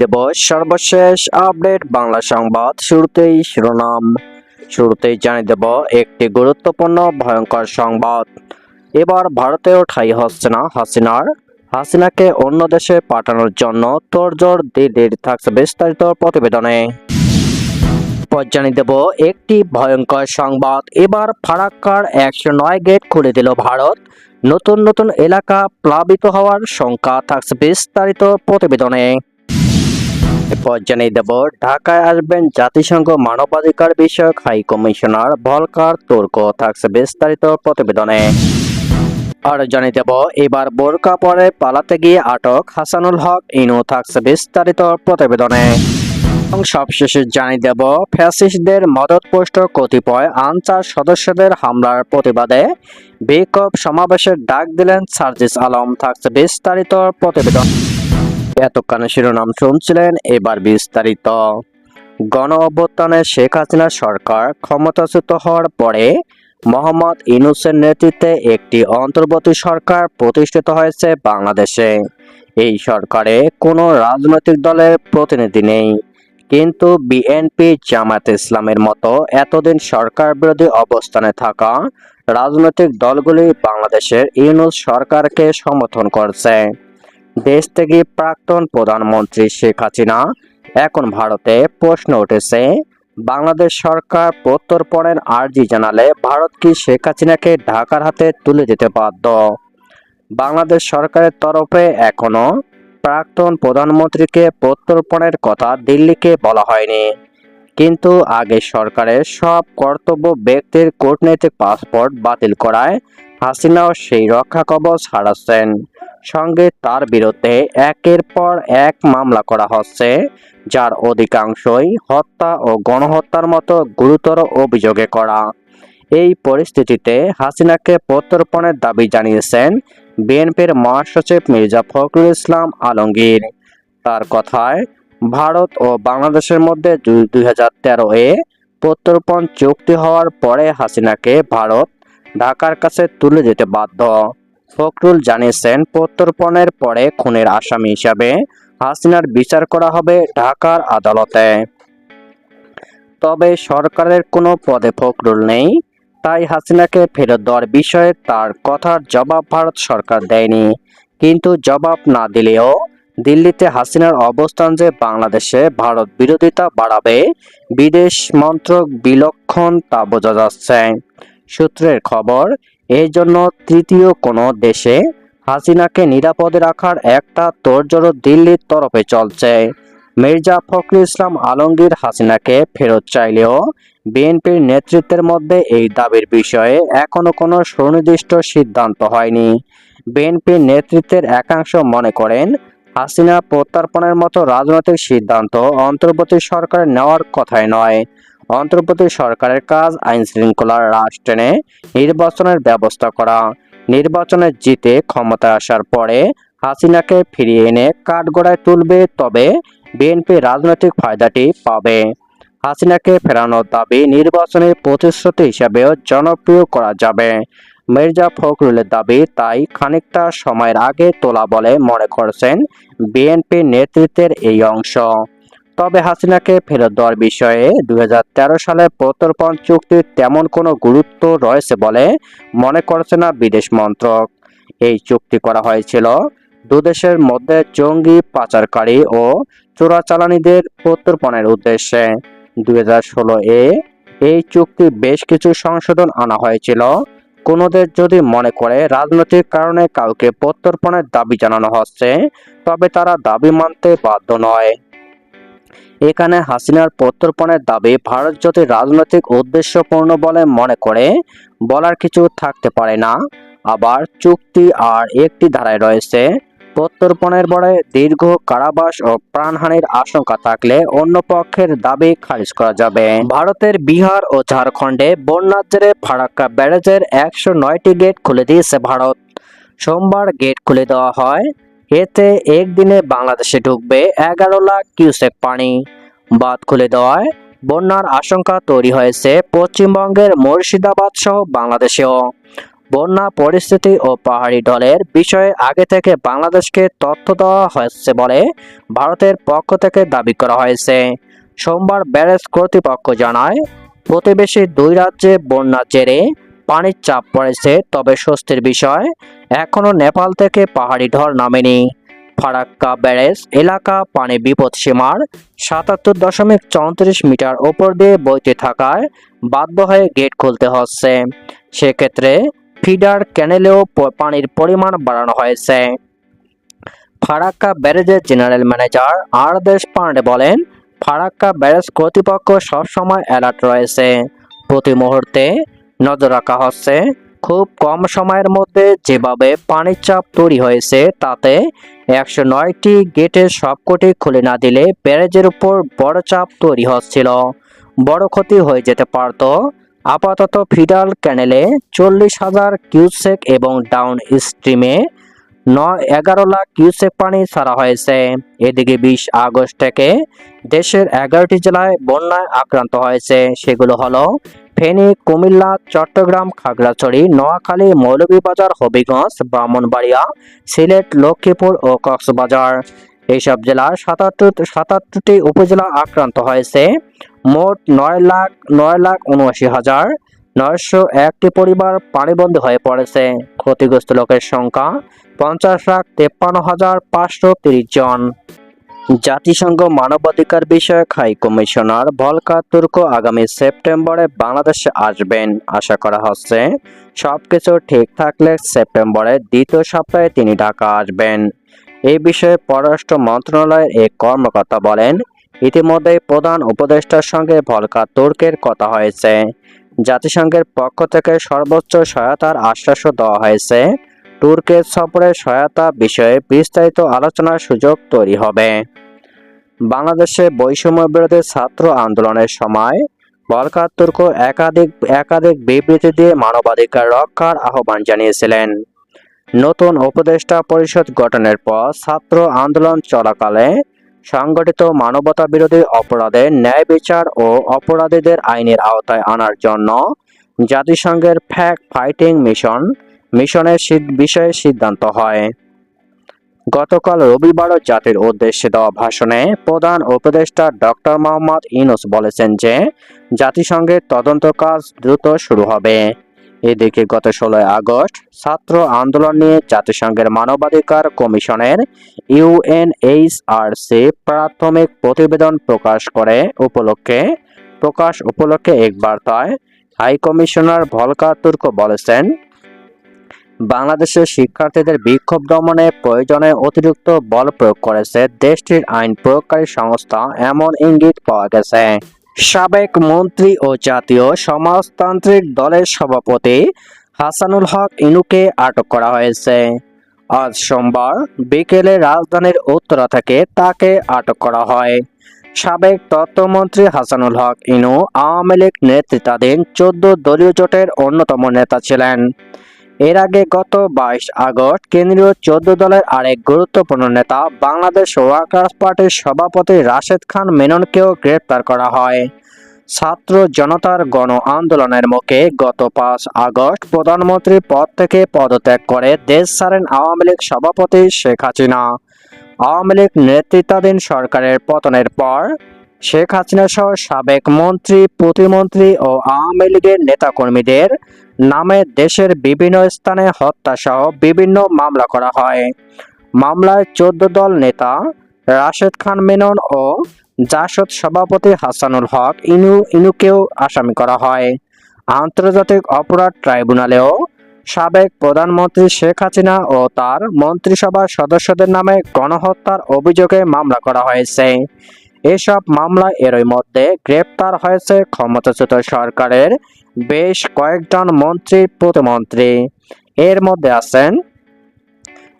দেব সর্বশেষ আপডেট বাংলা সংবাদ শুরুতেই শিরোনাম। শুরুতেই জানিয়ে দেব একটি গুরুত্বপূর্ণ ভয়ঙ্কর সংবাদ। এবার ভারতেও ঠাই হচ্ছে না হাসিনার। হাসিনাকে অন্য দেশে পাঠানোর জন্য তোড়জোড় দিদির থাকছে বিস্তারিত প্রতিবেদনে। পর জানিয়ে দেব একটি ভয়ঙ্কর সংবাদ। এবার ফারাক্কার একশো নয় গেট খুলে দিল ভারত। নতুন নতুন এলাকা প্লাবিত হওয়ার শঙ্কা থাকছে বিস্তারিত প্রতিবেদনে। এরপর জানিয়ে দেব, ঢাকায় আসবেন জাতিসংঘ মানবাধিকার বিষয়ক হাই কমিশনার ভলকার তুর্ক, থাকছে বিস্তারিত প্রতিবেদনে। আর জানিয়ে দেব, এবার বোরকা পরে পালাতে গিয়ে আটক হাসানুল হক, ইনু থাকছে বিস্তারিত প্রতিবেদনে। সবশেষে জানিয়ে দেব, ফ্যাসিস্টদের মদতপুষ্ট কতিপয় আনসার সদস্যদের হামলার প্রতিবাদে বিক্ষোভ সমাবেশের ডাক দিলেন সার্জিস আলম, থাকছে বিস্তারিত প্রতিবেদন। এতক্ষণ শিরোনাম শুনছিলেন এবার বিস্তারিত। গণ অভ্যুত্থানে শেখ হাসিনা সরকার ক্ষমতাচ্যুত হওয়ার পরে মোহাম্মদ ইউনূসের নেতৃত্বে একটি অন্তর্বর্তী সরকার প্রতিষ্ঠিত হয়েছে বাংলাদেশে। এই সরকারে কোনো রাজনৈতিক দলের প্রতিনিধি নেই। কিন্তু বিএনপি জামায়াত ইসলামের মতো এতদিন সরকার বিরোধী অবস্থানে থাকা রাজনৈতিক দলগুলি বাংলাদেশের ইউনুস সরকারকে সমর্থন করছে। দেশ থেকে প্রাক্তন প্রধানমন্ত্রী শেখ হাসিনা এখন ভারতে প্রশ্ন উঠেছে, বাংলাদেশ সরকার প্রত্যর্পণের আর্জি জানালে ভারত কি শেখ হাসিনাকে ঢাকার হাতে তুলে দিতে বাধ্য? বাংলাদেশ সরকারের তরফে এখনও প্রাক্তন প্রধানমন্ত্রীকে প্রত্যর্পণের কথা দিল্লিকে বলা হয়নি। কিন্তু আগে সরকারের সব কর্তব্য ব্যক্তির কূটনৈতিক পাসপোর্ট বাতিল করায় হাসিনাও সেই রক্ষা কবচ হারাচ্ছেন। সঙ্গে তার বিরুদ্ধে একের পর এক মামলা করা হচ্ছে, যার অধিকাংশই হত্যা ও গণহত্যার মতো গুরুতর অভিযোগে করা। এই পরিস্থিতিতে হাসিনাকে প্রত্যর্পণের দাবি জানিয়েছেন বিএনপির মহাসচিব মির্জা ফখরুল ইসলাম আলমগীর। তার কথায়, ভারত ও বাংলাদেশের মধ্যে দুই হাজার তেরো এ প্রত্যর্পণ চুক্তি হওয়ার পরে হাসিনাকে ভারত ঢাকার কাছে তুলে যেতে বাধ্য। ফখরুল জানিয়েছেন, প্রত্যর্পণের পরে খুনের আসামি হিসাবে হাসিনার বিচার করা হবে ঢাকার আদালতে। তবে সরকারের কোনো পদে ফখরুল নেই, তাই হাসিনাকে ফেরত দেওয়ার বিষয়ে তার কথার জবাব ভারত সরকার দেয়নি। কিন্তু জবাব না দিলেও দিল্লিতে হাসিনার অবস্থান যে বাংলাদেশে ভারত বিরোধিতা বাড়াবে, বিদেশ মন্ত্রক বিলক্ষণ তা বোঝা যাচ্ছে। সূত্রের খবর এই জন্য তৃতীয় কোনো দেশে হাসিনাকে নিরাপদে রাখার একটা তোড়জোড় দিল্লির তরফে চলছে। মির্জা ফখরুল ইসলাম আলমগীর হাসিনাকে ফেরত চাইলেও বিএনপির নেতৃত্বের মধ্যে এই দাবির বিষয়ে এখনও কোনো সুনির্দিষ্ট সিদ্ধান্ত হয়নি। বিএনপির নেতৃত্বের একাংশ মনে করেন, হাসিনা প্রত্যর্পণের মতো রাজনৈতিক সিদ্ধান্ত অন্তর্বর্তী সরকার নেওয়ার কথাই নয়। অন্তর্বর্তী সরকারের কাজ, আইন শৃঙ্খলার হ্রাস টেনে নির্বাচনের ব্যবস্থা করা, নির্বাচনে জিতে ক্ষমতায় আসার পরে হাসিনাকে ফিরিয়ে এনে কাঠগড়ায় তুলবে, তবে বিএনপি রাজনৈতিক ফায়দাটি পাবে। হাসিনাকে ফেরানোর দাবি নির্বাচনের প্রতিশ্রুতি হিসাবেও জনপ্রিয় করা যাবে। মির্জা ফখরুলের দাবি তাই খানিকটা সময়ের আগে তোলা বলে মনে করছেন বিএনপি নেতৃত্বের এই অংশ। তবে হাসিনাকে ফেরত দেওয়ার বিষয়ে দুই হাজার তেরো সালে প্রত্যর্পণ চুক্তির তেমন কোনো গুরুত্ব রয়েছে বলে মনে করছে না বিদেশ মন্ত্রক। এই চুক্তি করা হয়েছিল দুদেশের মধ্যে জঙ্গি পাচারকারী ও চোরাচালানিদের প্রত্যর্পণের উদ্দেশ্যে। দুই হাজার ষোলো এ এই চুক্তি বেশ কিছু সংশোধন আনা হয়েছিল। কোনোদের যদি মনে করে রাজনৈতিক কারণে কাউকে প্রত্যর্পণের দাবি জানানো হচ্ছে, তবে তারা দাবি মানতে বাধ্য নয়। এখানে হাসিনার প্রত্যর্পণের দাবি ভারত যদি রাজনৈতিক উদ্দেশ্যপূর্ণ বলে মনে করে, বলার কিছু থাকতে পারে না। আবার চুক্তি আর একটি ধারায় রয়েছে, প্রত্যর্পণের পরে দীর্ঘ কারাবাস ও প্রাণহানির আশঙ্কা থাকলে অন্য পক্ষের দাবি খারিজ করা যাবে। ভারতের বিহার ও ঝাড়খণ্ডে বন্যার জেরে ফারাক্কা ব্যারেজের একশো নয়টি গেট খুলে দিয়েছে ভারত। সোমবার গেট খুলে দেওয়া হয়। এতে একদিনে বাংলাদেশে ঢুকবে এগারো লাখ কিউসেক পানি। বাঁধ খুলে দেওয়ায় বন্যার আশঙ্কা তৈরি হয়েছে পশ্চিমবঙ্গের মুর্শিদাবাদ সহ বাংলাদেশেও। বন্যা পরিস্থিতি ও পাহাড়ি ঢলের বিষয়ে আগে থেকে বাংলাদেশকে তথ্য দেওয়া হয়েছে বলে ভারতের পক্ষ থেকে দাবি করা হয়েছে। সোমবার ব্যারেজ কর্তৃপক্ষ জানায়, প্রতিবেশী দুই রাজ্যে বন্যা জেরে পানির চাপ পড়েছে, তবে স্বস্তির বিষয়, এখনও নেপাল থেকে পাহাড়ি ঢল নামেনি। ফারাক্কা ব্যারেজ এলাকা পানি বিপদ সীমার সাতাত্তর দশমিক চৌত্রিশ মিটার ওপর দিয়ে বইতে থাকায় বাধ্য হয়ে গেট খুলতে হচ্ছে। সেক্ষেত্রে ফিডার ক্যানেলেও পানির পরিমাণ বাড়ানো হয়েছে। ফারাক্কা ব্যারেজের জেনারেল ম্যানেজার আর দেশ পান্ডে বলেন, ফারাক্কা ব্যারেজ কর্তৃপক্ষ সবসময় অ্যালার্ট রয়েছে। প্রতি মুহূর্তে নজর রাখা হচ্ছে, খুব কম সময়ের মধ্যে যেভাবে পানির চাপ তৈরি হয়েছে তাতে একশো নয়টি গেটের সবকটি খুলে না দিলে ব্যারেজের উপর বড় চাপ তৈরি হচ্ছিল। বড় ক্ষতি হয়ে যেতে পারত। আপাতত ফিডাল ক্যানেলে চল্লিশ হাজার কিউসেক এবং ডাউন স্ট্রিমে নয় এগারো লাখ কিউসেক পানি ছাড়া হয়েছে। এদিকে বিশ আগস্ট থেকে দেশের এগারোটি জেলায় বন্যায় আক্রান্ত হয়েছে। সেগুলো হলো ফেনী, কুমিল্লা, চট্টগ্রাম, খাগড়াছড়ি, নোয়াখালী, মৌলভীবাজার, হবিগঞ্জ ব্রাহ্মণবাড়িয়া সিলেট, লক্ষ্মীপুর ও কক্সবাজার। এইসব জেলার সাতাত্তর সাতাত্তরটি উপজেলা আক্রান্ত হয়েছে। মোট নয় লাখ নয় লাখ উনআশি হাজার নয়শো একটি পরিবার পানিবন্দী হয়ে পড়েছে। ক্ষতিগ্রস্ত লোকের সংখ্যা পঞ্চাশ লাখ তেপ্পান্ন হাজার পাঁচশো তিরিশ জন। জাতিসংঘ মানবাধিকার বিষয়ক হাই কমিশনার ভলকার তুর্ক আগামী সেপ্টেম্বরে বাংলাদেশে আসবেন। আশা করা হচ্ছে সবকিছু ঠিক থাকলে সেপ্টেম্বরের দ্বিতীয় সপ্তাহে তিনি ঢাকা আসবেন। এই বিষয়ে পররাষ্ট্র মন্ত্রণালয়ের এক কর্মকর্তা বলেন, ইতিমধ্যেই প্রধান উপদেষ্টার সঙ্গে ভলকা তুর্কের কথা হয়েছে। জাতিসংঘের পক্ষ থেকে সর্বোচ্চ সহায়তার আশ্বাসও দেওয়া হয়েছে। তুর্কের সফরে সহায়তা বিষয়ে বিস্তারিত আলোচনার সুযোগ তৈরি হবে। বাংলাদেশে বৈষম্য বিরোধী ছাত্র আন্দোলনের সময় বলকার তুর্ক একাধিক একাধিক বিবৃতি দিয়ে মানবাধিকার রক্ষার আহ্বান জানিয়েছিলেন। নতুন উপদেষ্টা পরিষদ গঠনের পর ছাত্র আন্দোলন চলাকালে সংগঠিত মানবতা বিরোধী অপরাধে ন্যায় বিচার ও অপরাধীদের আইনের আওতায় আনার জন্য জাতিসংঘের ফ্যাক ফাইটিং মিশন, মিশনের বিষয়ে সিদ্ধান্ত হয়। গতকাল রবিবারও জাতির উদ্দেশ্যে দেওয়া ভাষণে প্রধান উপদেষ্টা ডক্টর মোহাম্মদ ইউনুস বলেছেন যে জাতিসংঘের তদন্ত কাজ দ্রুত শুরু হবে। এদিকে গত ষোলোই আগস্ট ছাত্র আন্দোলন নিয়ে জাতিসংঘের মানবাধিকার কমিশনের ইউএনএইচআরসি প্রাথমিক প্রতিবেদন প্রকাশ করে উপলক্ষে, প্রকাশ উপলক্ষে এক বার্তায় হাই কমিশনার ভলকার তুর্ক বলেছেন বাংলাদেশের শিক্ষার্থীদের বিক্ষোভ দমনে প্রয়োজনে অতিরিক্ত বল প্রয়োগ করেছে দেশটির আইন প্রয়োগকারী সংস্থা, এমন ইঙ্গিত পাওয়া গেছে। সাবেক মন্ত্রী ও জাতীয় সমাজতান্ত্রিক দলের সভাপতি হাসানুল হক ইনুকে আটক করা হয়েছে। আজ সোমবার বিকেলে রাজধানীর উত্তরা থেকে তাকে আটক করা হয়। সাবেক তথ্যমন্ত্রী হাসানুল হক ইনু আওয়ামী লীগ নেতৃত্বাধীন চোদ্দ দলীয় জোটের অন্যতম নেতা ছিলেন। এর আগে গত বাইশ আগস্ট কেন্দ্রীয় চোদ্দ দলের আরেক গুরুত্বপূর্ণ নেতা বাংলাদেশ ওয়ার্কার্স পার্টির সভাপতি রাশেদ খান মেননকেও গ্রেপ্তার করা হয়। ছাত্র জনতার গণ আন্দোলনের মুখে গত পাঁচ আগস্ট প্রধানমন্ত্রীর পদ থেকে পদত্যাগ করে দেশ ছাড়েন আওয়ামী লীগ সভাপতি শেখ হাসিনা। আওয়ামী লীগ নেতৃত্বাধীন সরকারের পতনের পর শেখ হাসিনা সহ সাবেক মন্ত্রী, প্রতিমন্ত্রী ও আওয়ামী লীগের নেতাকর্মীদের নামে দেশের বিভিন্ন স্থানে হত্যা সহ বিভিন্ন মামলা করা হয়। মামলায় চোদ্দ দল নেতা রাশেদ খান মেনন ও জাসদ সভাপতি হাসানুল হক ইনু, ইনুকেও আসামি করা হয়। আন্তর্জাতিক অপরাধ ট্রাইব্যুনালেও সাবেক প্রধানমন্ত্রী শেখ হাসিনা ও তার মন্ত্রিসভার সদস্যদের নামে গণহত্যার অভিযোগে মামলা করা হয়েছে। এসব মামলা এরই মধ্যে গ্রেপ্তার হয়েছে ক্ষমতাচ্যুত সরকারের বেশ কয়েকজন মন্ত্রী প্রতিমন্ত্রী। এর মধ্যে আছেন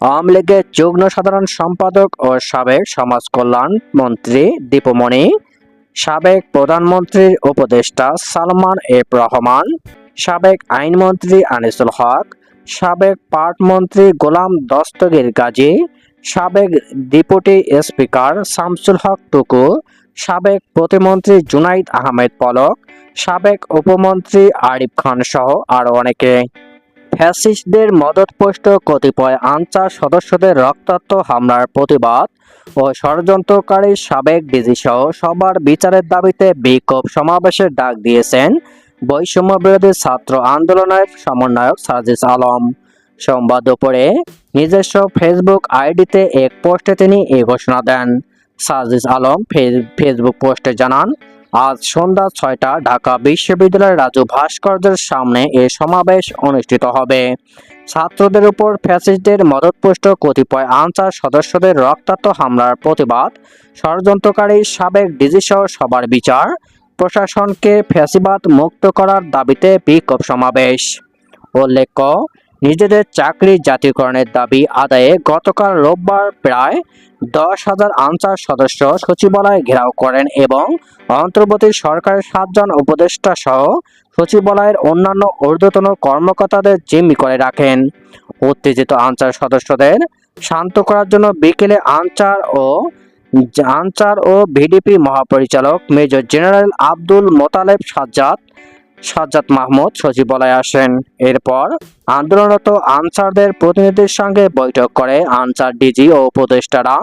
আওয়ামী লীগের যুগ্ম সাধারণ সম্পাদক ও সাবেক সমাজ কল্যাণ মন্ত্রী দীপমণি, সাবেক প্রধানমন্ত্রীর উপদেষ্টা সালমান এফ রহমান, সাবেক আইনমন্ত্রী আনিসুল হক, সাবেক পাট মন্ত্রী গোলাম দস্তগীর গাজী সাবেক ডেপুটি স্পিকার শামসুল হক টুকু সাবেক প্রতিমন্ত্রী জুনাইদ আহমেদ পলক, সাবেক উপমন্ত্রী আরিফ খান সহ আরও অনেকে। ফ্যাসিস্টদের মদতপুষ্ট কতিপয় আনসার সদস্যদের রক্তাক্ত হামলার প্রতিবাদ ও ষড়যন্ত্রকারী সাবেক ডিজি সহ সবার বিচারের দাবিতে বিক্ষোভ সমাবেশের ডাক দিয়েছেন বৈষম্য বিরোধী ছাত্র আন্দোলনের সমন্বয়ক সাজিস আলম। সোমবার দুপুরে নিজস্ব ফেসবুক আইডিতে এক পোস্টে তিনি এ ঘোষণা দেন। সাজিস আলম ফেসবুক পোস্টে জানান, আজ সন্ধ্যা ছয়টা ঢাকা বিশ্ববিদ্যালয়ের রাজু ভাস্কর্যের সামনে এ সমাবেশ অনুষ্ঠিত হবে। ছাত্রদের উপর ফ্যাসিস্টদের মদতপুষ্ট কতিপয় আনসার সদস্যদের রক্তাক্ত হামলার প্রতিবাদ, ষড়যন্ত্রকারী সাবেক ডিজি সহ সবার বিচার, প্রশাসনকে ফ্যাসিবাদ মুক্ত করার দাবিতে বিক্ষোভ সমাবেশ। উল্লেখ্য নিজেদের চাকরি জাতীয়করণের দাবি আদায়ে গতকাল রোববার প্রায় দশ হাজার আনসার সদস্য সচিবালয় ঘেরাও করেন এবং অন্তর্বর্তী সরকারের সাতজন উপদেষ্টা সহ সচিবালয়ের অন্যান্য ঊর্ধ্বতন কর্মকর্তাদের জিম্মি করে রাখেন। উত্তেজিত আনসার সদস্যদের শান্ত করার জন্য বিকেলে আনসার ও আনসার ও ভিডিপি মহাপরিচালক মেজর জেনারেল আব্দুল মোতালেব সাজ্জাদ সাজ্জাদ মাহমুদ সচিবালয়ে আসেন। এরপর আন্দোলনরত আনসারদের প্রতিনিধির সঙ্গে বৈঠক করে আনসার ডিজি ও উপদেষ্টারা।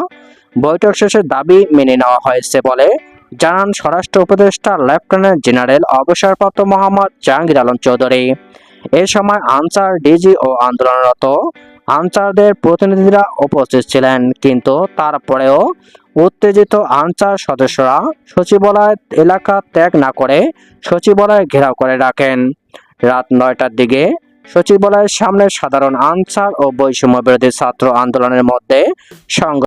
বৈঠক শেষে দাবি মেনে নেওয়া হয়েছে বলে জানান স্বরাষ্ট্র উপদেষ্টা লেফটেন্যান্ট জেনারেল অবসরপ্রাপ্ত মোহাম্মদ জাহাঙ্গীর আলম চৌধুরী। এ সময় আনসার ডিজি ও আন্দোলনরত আনসারদের প্রতিনিধিরা উপস্থিত ছিলেন, কিন্তু তারপরেও উত্তেজিত আনসার সদস্যরা সচিবালয় এলাকা ত্যাগ না করে সচিবালয় ঘেরাও করে রাখেন। রাত নয়টার দিকে সচিবালয়ের সামনে সাধারণ আনসার ও বৈষম্য বিরোধী ছাত্র আন্দোলনের মধ্যে সংঘ